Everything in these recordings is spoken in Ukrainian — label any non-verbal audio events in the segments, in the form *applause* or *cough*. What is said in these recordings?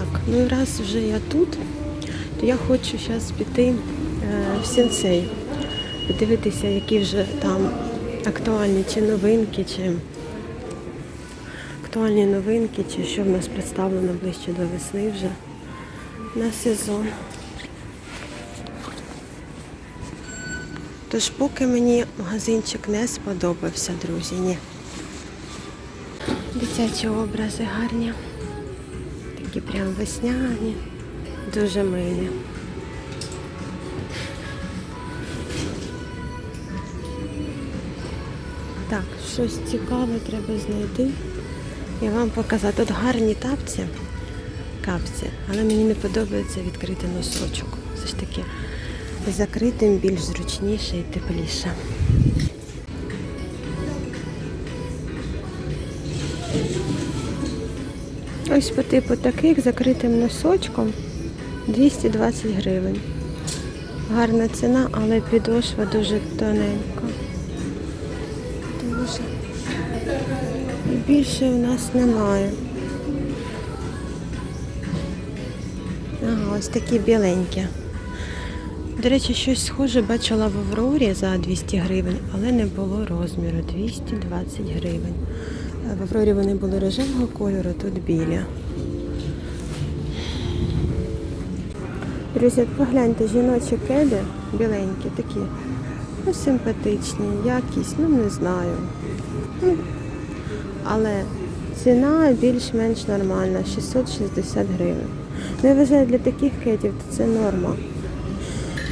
Так, ну і раз вже я тут, то я хочу зараз піти е, в сенсей, подивитися, які вже там актуальні чи новинки, чи актуальні новинки, чи що в нас представлено ближче до весни вже на сезон. Тож поки мені магазинчик не сподобався, друзі, ні. Дитячі образи гарні. Такі прям весняні, дуже милі. Так, щось цікаве треба знайти. І вам показати. Тут гарні тапці, капці, але мені не подобається відкрити носочок. Все ж таки закритим більш зручніше і тепліше. Ось по типу таких закритим носочком 220 гривень. Гарна ціна, але підошва дуже тоненька. Дуже. І більше в нас немає. Ага, ось такі біленькі. До речі, щось схоже бачила в Аврорі за 200 гривень, але не було розміру 220 гривень. В Аврорі вони були рожевого кольору, тут білі. Друзі, погляньте, жіночі кеди біленькі, такі, ну, симпатичні, якість, ну не знаю. Ну, Але ціна більш-менш нормальна, 660 гривень. Ну, я вважаю, для таких кедів то це норма.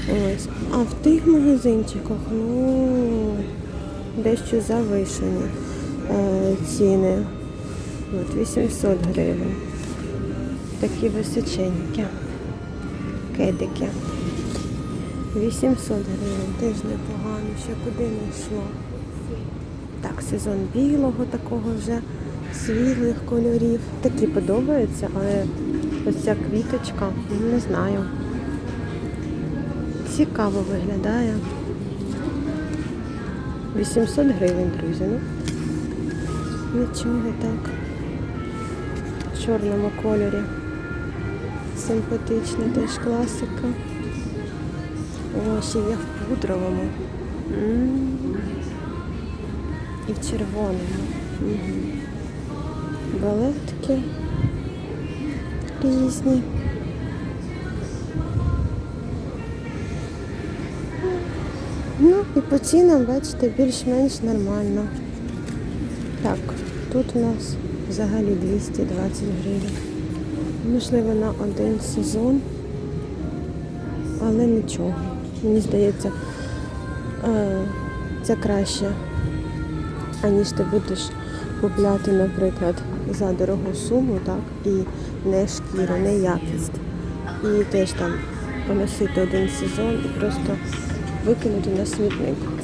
Ось. А в тих магазинчиках, ну, дещо завишені ціни. От 800 гривень. Такі височенькі кедики. 800 гривень, теж непогано, ще куди не йшло. Так, сезон білого такого вже, світлих кольорів. Такі подобаються, але ось ця квіточка, ну, не знаю. Цікаво виглядає. 800 гривень, друзі. Ну, нічого так. В чорному кольорі. Симпатична теж класика. О, ще є в пудровому. М. І в червоному. Угу. Балетки різні. Ну і по цінам, бачите, більш-менш нормально. Так, тут у нас взагалі 220 гривень. Можливо, на один сезон, але нічого. Мені здається, е, це краще, аніж ти будеш купляти, наприклад, за дорогу суму, так, і не шкіру, не якість. І теж там поносити один сезон і просто викинути на смітник.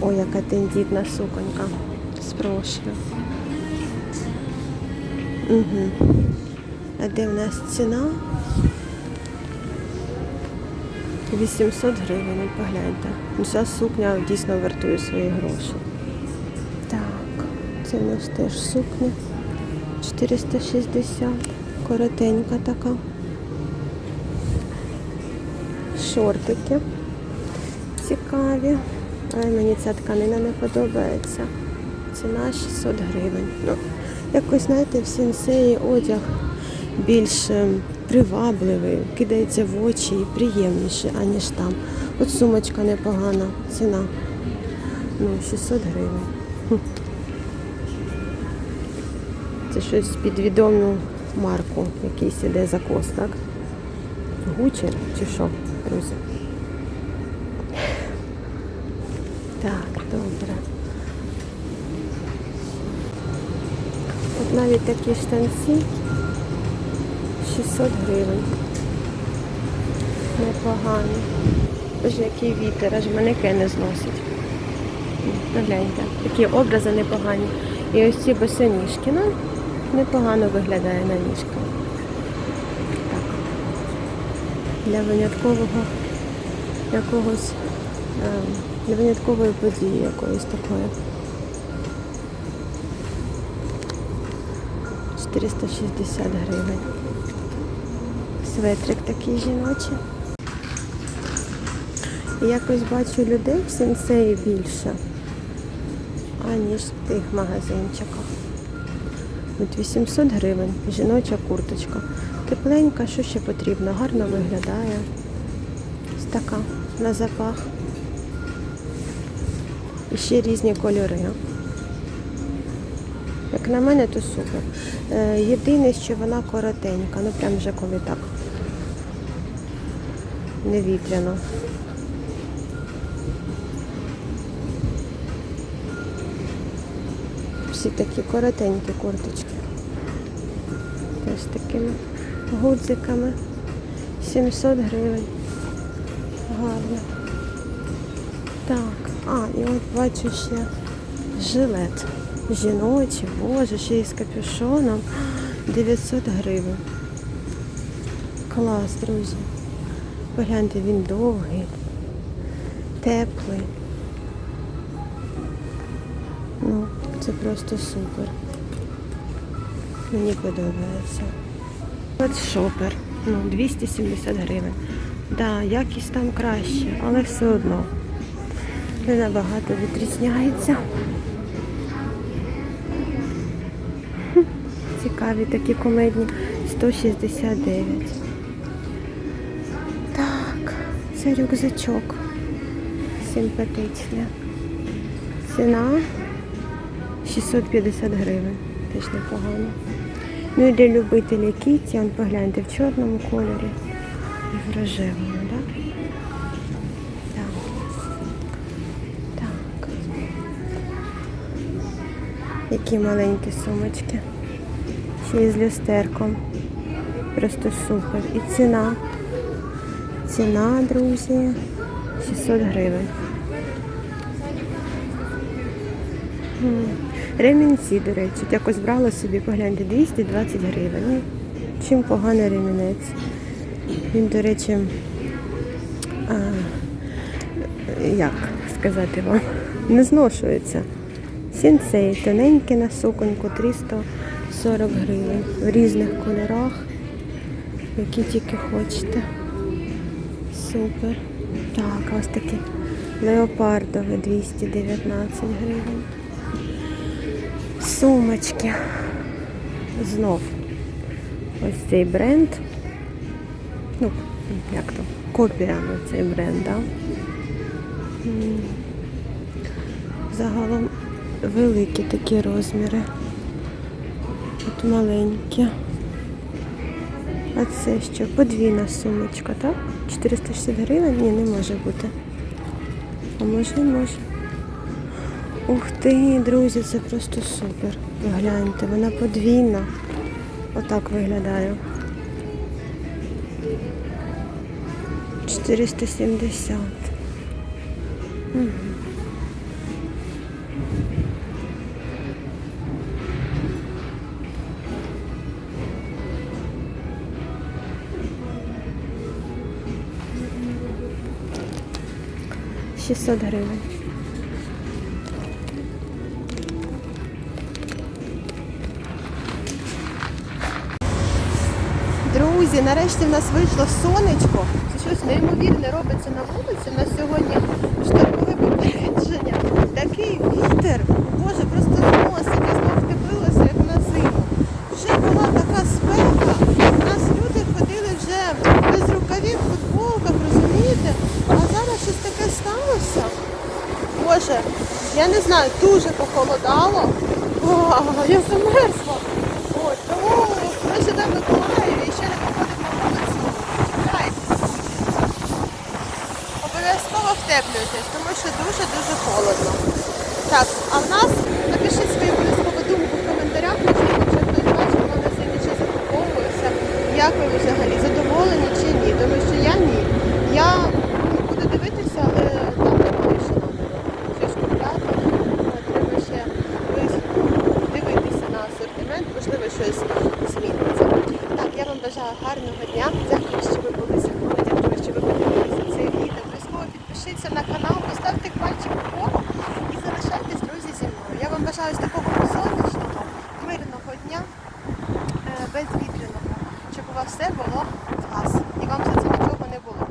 Ой, яка тендітна суконька. Спрошую. Угу. А де в нас ціна? 800 гривень, погляньте. Ну, Ця сукня дійсно вартує свої гроші. Так, це в нас теж сукня. 460. Коротенька така. Шортики. Цікаві. Але мені ця тканина не подобається. Ціна 600 гривень. Ну, якось, знаєте, в сенсеї одяг більш е, привабливий, кидається в очі і приємніше, аніж там. От сумочка непогана, ціна. Ну, 600 гривень. Це щось під відому марку, якийсь іде закос, так? Гучер чи що, друзі? Так, добре. От навіть такі штанці 600 гривень. Непогані. Боже, який вітер, аж манекен зносить. Погляньте, такі образи непогані. І ось ці босоніжки, ну, непогано виглядає на ніжках. Так. Для виняткового якогось, ем, для виняткової події якоїсь такої. 460 гривень. Светрик такий жіночий. І якось бачу людей в сенсеї більше, аніж в тих магазинчиках. От 800 гривень, жіноча курточка. Тепленька, що ще потрібно, гарно виглядає. Ось така на запах. І ще різні кольори. Як на мене, то супер. Е, єдине, що вона коротенька, ну прям вже коли так. Не вітряно. Всі такі коротенькі курточки. Теж такими гудзиками. 700 гривень. Гарно. Так, а, і от бачу ще жилет. Жіночий, боже, ще й з капюшоном. *gasps* 900 гривень. Клас, друзі. Погляньте, він довгий, теплий. Ну, це просто супер. Мені подобається. От шопер. Ну, 270 гривень. Да, якість там краще, але все одно. Не набагато відрізняється. Цікаві такі комедні. 169. Так, це рюкзачок. Симпатичний. Ціна 650 гривень. Теж непогано. Ну і для любителів кіті, погляньте в чорному кольорі і в рожевому, Які маленькі сумочки. Ще й з люстерком. Просто супер. І ціна. Ціна, друзі, 600 гривень. Ремінці, до речі, якось брала собі, погляньте, 220 гривень. Ну, чим поганий ремінець. Він, до речі, а, як сказати вам, не зношується. Сінцей тоненький на суконьку 340 гривень в різних кольорах, які тільки хочете. Супер. Так, ось такі леопардові 219 гривень. Сумочки. Знов. Ось цей бренд. Ну, як то? Копія на цей бренд, да? Загалом великі такі розміри. От маленькі. А це що? Подвійна сумочка, так? 460 гривень? Ні, не може бути. А може може. Ух ти, друзі, це просто супер. Ви гляньте, вона подвійна. Отак виглядає. 470. Угу. 600 гривень. Друзі, нарешті в нас вийшло сонечко. Це щось неймовірне робиться на вулиці. на сьогодні штормове попередження. Такий вітер. Знаю, дуже похолодало. О, я замерзла. Ось, тому ми сюди в Миколаєві і ще не походимо вулицю. Обов'язково втеплюйтесь, тому що дуже-дуже холодно. Так, а в нас напишіть свою обов'язкову думку в коментарях, можливо, вже хтось бачив в магазині чи закуповується. Як ви взагалі задоволені чи ні? Тому що я ні. Я буду дивитися, але там не вирішила щось купляти. Треба ще вис- дивитися на асортимент, можливо, щось зміниться. Так, я вам бажаю гарного дня. Дякую, що ви були зі мною. Дякую, що ви подивилися це відео. Обов'язково підпишіться на канал, поставте пальчик вгору і залишайтесь, друзі, зі мною. Я вам бажаю ось такого сонячного, мирного дня. безвітряного, щоб у вас все було клас. І вам за це нічого не було.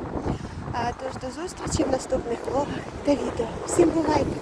Тож до зустрічі в наступних влогах та відео. Всім бувайте!